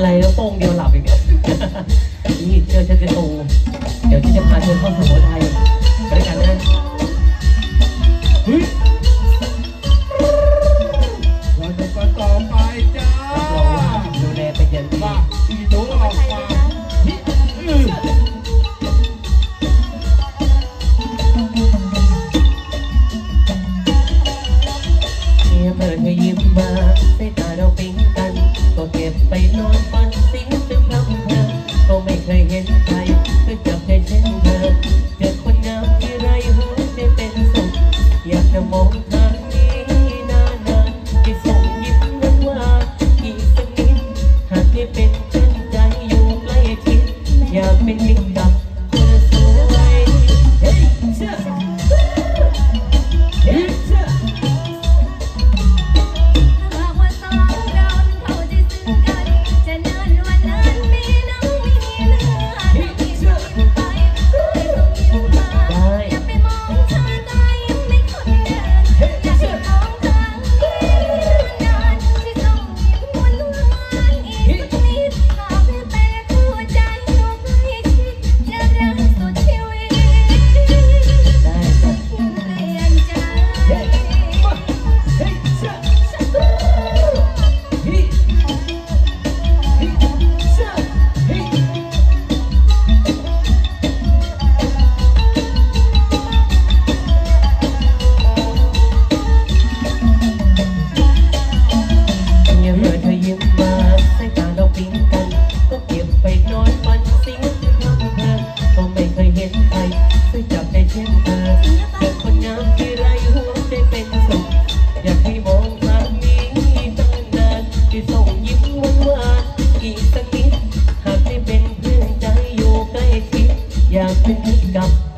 อะไรแล้วโป้งเดียวหลับอีกเนี่ยนี่เชื่อฉันจะโตเดี๋ยวฉันจะพาเธอเข้าสุโขทัยไปด้วยกันนะเฮ้ยเราจะกันต่อไปจ้ารับรองว่าดูแลเป็นอย่างดีมาอีหนูออกมาฮิอือเมียเปิดให้ยิ้มมาใส่ตา ไปนอนฝันสิงซึมพำเพลินก็ไม่เคยเห็นใครก็จับใจเช่นเธอเจอคนงามที่ไรหัวใจเป็นสุขอยากจะมองทางนี้นานๆที่ส่งยิ้มนั้นว่าอีกสักนิดหากได้เป็นเช่นใจอยู่ใกล้ชิดอยากเป็นมิตรกับ อยากเป็นกับ